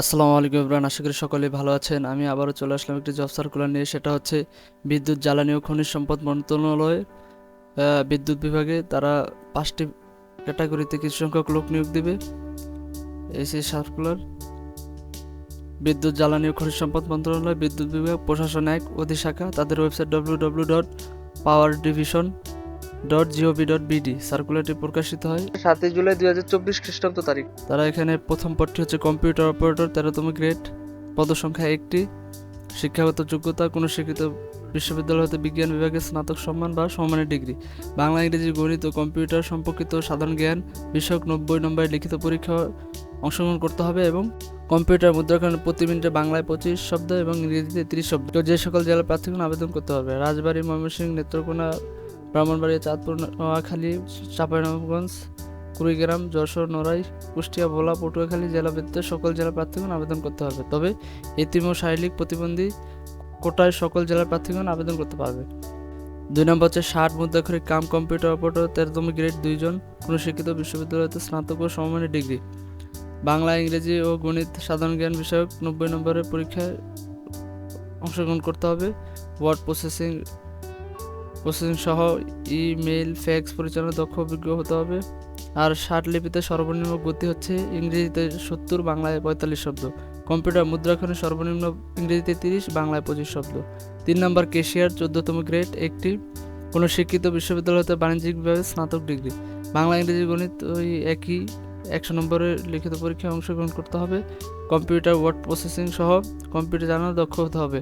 আসসালামু আলাইকুম ইমরান আশা করি সকলে ভালো আছেন। আমি আবারও চলে আসলাম একটি জব সার্কুলার নিয়ে সেটা হচ্ছে বিদ্যুৎ জ্বালানি ও খনিজ সম্পদ মন্ত্রণালয়। আহ, বিদ্যুৎ বিভাগে তারা পাঁচটি ক্যাটাগরিতে কিছু সংখ্যক লোক নিয়োগ দিবে। এই সেই সার্কুলার বিদ্যুৎ জ্বালানি ও খনিজ সম্পদ মন্ত্রণালয় বিদ্যুৎ বিভাগ প্রশাসন এক অধিশাখা তাদের website W W dot power division dot G O V dot BD সার্কুলারটি প্রকাশিত হয়। সাতই জুলাই দুই হাজার চব্বিশ খ্রিস্টাব্দ তারিখ। তারা এখানে প্রথম পদটি হচ্ছে কম্পিউটার অপারেটর তেরোতম গ্রেড পদসংখ্যা একটি শিক্ষাগত যোগ্যতা কোনো স্বীকৃত বিশ্ববিদ্যালয় হতে বিজ্ঞান বিভাগে স্নাতক সম্মান বা সম্মানের ডিগ্রি। বাংলা ইংরেজি গণিত ও কম্পিউটার সম্পর্কিত সাধারণ জ্ঞান বিষয়ক নব্বই নম্বরের লিখিত পরীক্ষা অংশগ্রহণ করতে হবে এবং কম্পিউটার মুদ্রাকরণে প্রতি মিনিটে বাংলায় পঁচিশ শব্দ এবং ইংরেজিতে তিরিশ শব্দ। যে সকল জেলার প্রার্থীগণ আবেদন করতে হবে রাজবাড়ী ময়মনসিংহ নেত্রকোনা ব্রাহ্মণবাড়িয়া, চাঁদপুর, নোয়াখালী, চাঁপাইনবাবগঞ্জ, কুড়িগ্রাম, যশোর নড়াই কুষ্টিয়া, ভোলা, পটুয়াখালী জেলা ব্যতীত সকল জেলার প্রার্থীগণ আবেদন করতে হবে। তবে এতিম ও শারীরিক প্রতিবন্ধী কোটায় সকল জেলার প্রার্থীগণ আবেদন করতে পারবে। দুই নম্বর হচ্ছে ষাট মুদ্রাক্ষরিক কাম কম্পিউটার অপারেটর, তেরোতম গ্রেড দুইজন কোনো শিক্ষিত বিশ্ববিদ্যালয়তে স্নাতক ও সমমানের ডিগ্রি। বাংলা, ইংরেজি ও গণিত সাধারণ জ্ঞান বিষয়ক নব্বই নম্বরের পরীক্ষায় অংশগ্রহণ করতে হবে। ওয়ার্ড প্রসেসিং প্রসেসিং সহ ইমেল ফ্যাক্স পরিচালনা দক্ষ অভিজ্ঞ হতে হবে। আর ষাট লিপিতে সর্বনিম্ন গতি হচ্ছে ইংরেজিতে সত্তর, বাংলায় পঁয়তাল্লিশ শব্দ। কম্পিউটার মুদ্রাক্ষণে সর্বনিম্ন ইংরেজিতে তিরিশ, বাংলায় পঁচিশ শব্দ। তিন নম্বর কেশিয়ার, চোদ্দতম গ্রেড, একটি কোনো শিক্ষিত বিশ্ববিদ্যালয় হতে বাণিজ্যিক বিভাগে স্নাতক ডিগ্রি। বাংলা, ইংরেজি, গণিত ওই একই একশো নম্বরের লিখিত পরীক্ষায় অংশগ্রহণ করতে হবে। কম্পিউটার, ওয়ার্ড প্রসেসিং সহ কম্পিউটার জানার দক্ষ হতে হবে।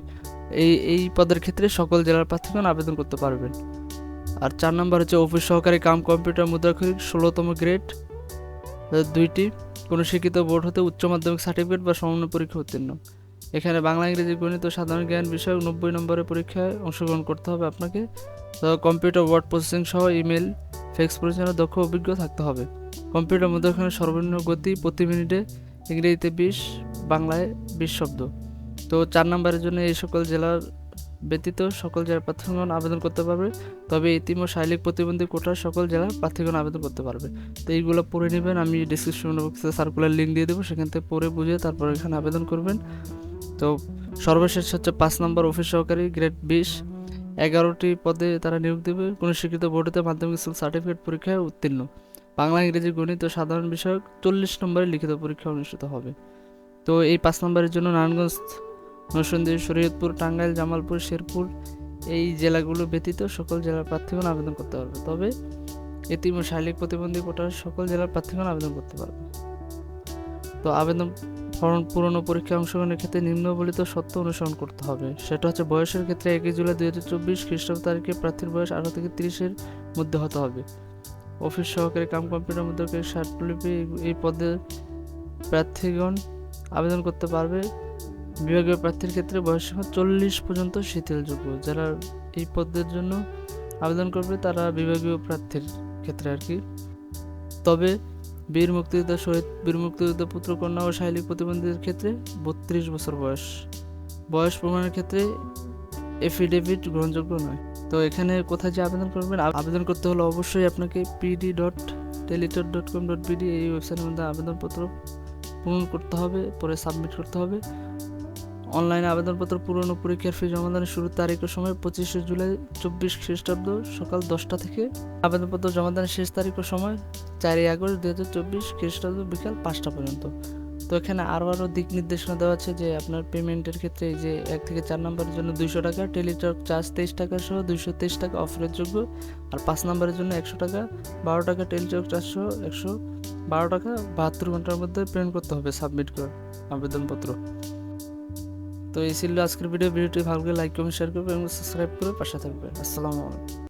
এই এই পদের ক্ষেত্রে সকল জেলার প্রার্থীগণ আবেদন করতে পারবেন। আর চার নম্বর হচ্ছে অফিস সহকারী কাম কম্পিউটার মুদ্রাক্ষরিক, ষোলোতম গ্রেড। দুইটি, কোনো শিক্ষিত বোর্ড হতে উচ্চ মাধ্যমিক সার্টিফিকেট বা সমন্বয় পরীক্ষা উত্তীর্ণ। এখানে বাংলা, ইংরেজি, গণিত ও সাধারণ জ্ঞান বিষয়ক নব্বই নম্বরের পরীক্ষায় অংশগ্রহণ করতে হবে আপনাকে। কম্পিউটার, ওয়ার্ড প্রসেসিং সহ ইমেল, ফেক্স পরিচালনার দক্ষ অভিজ্ঞ থাকতে হবে। কম্পিউটার মুদ্রাক্ষণের সর্বনিম্ন গতি প্রতি মিনিটে ইংরেজিতে বিশ, বাংলায় বিশ শব্দ। তো চার নম্বরের জন্য এই সকল জেলার ব্যতীত সকল জেলার প্রার্থীগণ আবেদন করতে পারবে। তবে এতিম ও শারীরিক প্রতিবন্ধী কোটার সকল জেলার প্রার্থীগণ আবেদন করতে পারবে। তো এইগুলো পড়ে নেবেন, আমি ডিসক্রিপশন বক্সে সার্কুলার লিঙ্ক দিয়ে দেবো, সেখান থেকে পড়ে বুঝে তারপর এখানে আবেদন করবেন। তো সর্বশেষ হচ্ছে পাঁচ নম্বর অফিস সহকারী গ্রেড বিশ। এগারোটি পদে তারা নিয়োগ দেবে। কোনো স্বীকৃত বোর্ডেতে মাধ্যমিক স্কুল সার্টিফিকেট পরীক্ষায় উত্তীর্ণ। বাংলা, ইংরেজি, গণিত ও সাধারণ বিষয়ক চল্লিশ নম্বরের লিখিত পরীক্ষা অনুষ্ঠিত হবে। তো এই পাঁচ নম্বরের জন্য নারায়ণগঞ্জ নরসিংদী শরীয়তপুর, টাঙ্গাইল, জামালপুর, শেরপুর এই জেলাগুলো ব্যতীত সকল জেলার প্রার্থীগণ আবেদন করতে পারবে। তবে এতিম শারীরিক প্রতিবন্ধী কোটার সকল জেলার প্রার্থীগণ আবেদন করতে পারবে। তো আবেদন ফর্ম পুরনো পরীক্ষায় অংশগ্রহণের ক্ষেত্রে নিম্নবলিত সত্য অনুসরণ করতে হবে। সেটা হচ্ছে বয়সের ক্ষেত্রে একই জুলাই দুই হাজার চব্বিশ খ্রিস্টাব্দ তারিখে প্রার্থীর বয়স আঠারো থেকে তিরিশের মধ্যে হতে হবে। অফিস সহকারী কাম কম্পিউটার মধ্যে স্মার্টলিপি এই পদে প্রার্থীগণ আবেদন করতে পারবে। বিভাগীয় প্রার্থীর ক্ষেত্রে বয়সসীমা চল্লিশ পর্যন্ত শিথিলযোগ্য। যারা এই পদের জন্য আবেদন করবে তারা বিভাগীয় প্রার্থীর ক্ষেত্রে আর কি। তবে বীর মুক্তিযোদ্ধা শহীদ, বীর মুক্তিযোদ্ধা পুত্র কন্যা ও শারীরিক প্রতিবন্ধীদের ক্ষেত্রে বত্রিশ বছর বয়স। বয়স প্রমাণের ক্ষেত্রে এফিডেভিট গ্রহণযোগ্য নয়। তো এখানে কোথায় যে আবেদন করবেন আবেদন করতে হলে অবশ্যই আপনাকে PD dot Teletalk dot com dot BD এই ওয়েবসাইটের মধ্যে আবেদনপত্র পূরণ করতে হবে, পরে সাবমিট করতে হবে। অনলাইনে আবেদনপত্র পূরণ ও পরীক্ষার ফি জমাদানের শুরুর তারিখ ও সময় পঁচিশে জুলাই চব্বিশ খ্রিস্টাব্দ সকাল দশটা থেকে আবেদনপত্র জমাদানের শেষ তারিখ ও সময় চারই আগস্ট দু হাজার চব্বিশ খ্রিস্টাব্দ বিকাল পাঁচটা পর্যন্ত। তো এখানে আরও আরও দিক নির্দেশনা দেওয়া আছে যে আপনার পেমেন্টের ক্ষেত্রে যে এক থেকে চার নম্বরের জন্য দুইশো টাকা, টেলিটক চার্জ তেইশ টাকা সহ দুইশো তেইশ টাকা অফারের যোগ্য আর পাঁচ নম্বরের জন্য একশো টাকা, বারো টাকা টেলিটক চার্জ সহ একশো বারো টাকা বাহাত্তর ঘণ্টার মধ্যে পেমেন্ট করতে হবে সাবমিট করে আবেদনপত্র। তো এই ছিল আজকের ভিডিও। ভিডিওটি ভালো করে লাইক কমেন্ট শেয়ার করবে এবং সাবস্ক্রাইব করে পাশে থাকবে। আসসালামু আলাইকুম।